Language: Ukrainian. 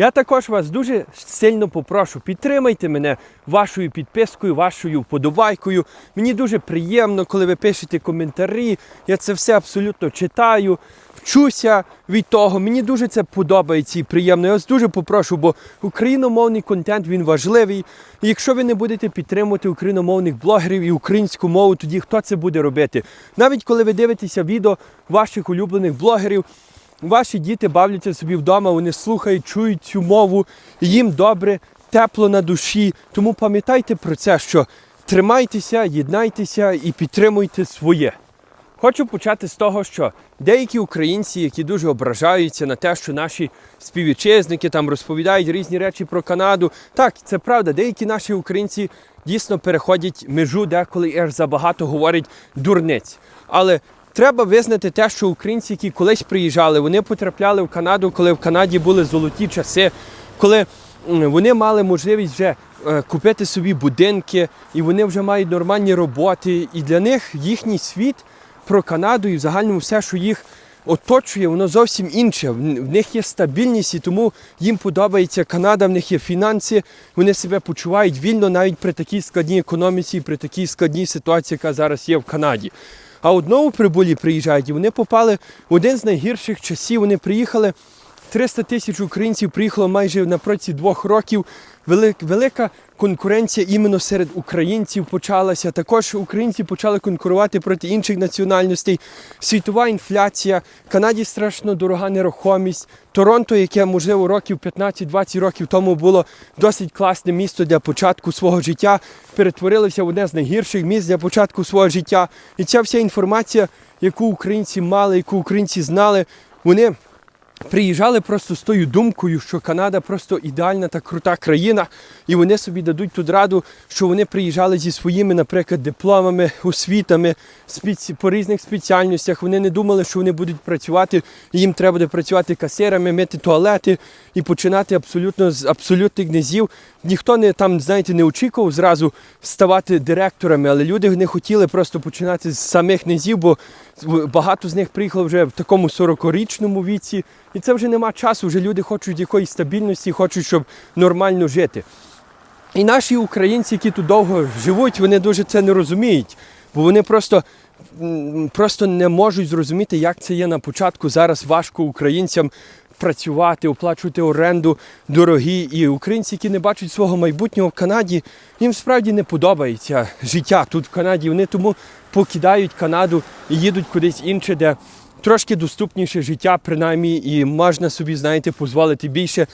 Я також вас дуже сильно попрошу, підтримайте мене вашою підпискою, вашою вподобайкою. Мені дуже приємно, коли ви пишете коментарі. Я це все абсолютно читаю, вчуся від того. Мені дуже це подобається і приємно. Я вас дуже попрошу, бо україномовний контент він важливий. І якщо ви не будете підтримувати україномовних блогерів і українську мову, тоді хто це буде робити? Навіть коли ви дивитеся відео ваших улюблених блогерів. Ваші діти бавляться собі вдома, вони слухають, чують цю мову, їм добре, тепло на душі. Тому пам'ятайте про це, що тримайтеся, єднайтеся і підтримуйте своє. Хочу почати з того, що деякі українці, які дуже ображаються на те, що наші співвітчизники там розповідають різні речі про Канаду. Так, це правда, деякі наші українці дійсно переходять межу, деколи аж забагато говорять дурниць. Але треба визнати те, що українці, які колись приїжджали, вони потрапляли в Канаду, коли в Канаді були золоті часи, коли вони мали можливість вже е, купити собі будинки, і вони вже мають нормальні роботи. І для них їхній світ про Канаду і в загальному все, що їх оточує, воно зовсім інше. В в них є стабільність, і тому їм подобається Канада, в них є фінанси, вони себе почувають вільно навіть при такій складній економіці, при такій складній ситуації, яка зараз є в Канаді. А одному прибулі приїжджають, і вони попали в один з найгірших часів. Вони приїхали. 300 тисяч українців приїхало майже на протязі двох років. Велик, велика конкуренція іменно серед українців почалася. Також українці почали конкурувати проти інших національностей. Світова інфляція, Канаді страшно дорога нерухомість. Торонто, яке можливо років 15-20 років тому було досить класне місто для початку свого життя, перетворилося в одне з найгірших місць для початку свого життя. І ця вся інформація, яку українці мали, яку українці знали, вони приїжджали просто з тою думкою, що Канада просто ідеальна та крута країна, і вони собі дадуть тут раду, що вони приїжджали зі своїми, наприклад, дипломами, освітами спеці... по різних спеціальностях. Вони не думали, що вони будуть працювати, і їм треба буде працювати касирами, мити туалети і починати абсолютно з абсолютних низів. Ніхто не там, знаєте, не очікував зразу ставати директорами, але люди не хотіли просто починати з самих низів, бо багато з них приїхало вже в такому 40-річному віці, і це вже нема часу. Вже люди хочуть якоїсь стабільності, хочуть, щоб нормально жити. І наші українці, які тут довго живуть, вони дуже це не розуміють, бо вони просто, просто не можуть зрозуміти, як це є на початку. Зараз важко українцям працювати, оплачувати оренду дорогі. І українці, які не бачать свого майбутнього в Канаді, їм справді не подобається життя тут в Канаді. Вони тому покидають Канаду і їдуть кудись інше, де трошки доступніше життя, принаймні, і можна собі, знаєте, дозволити більше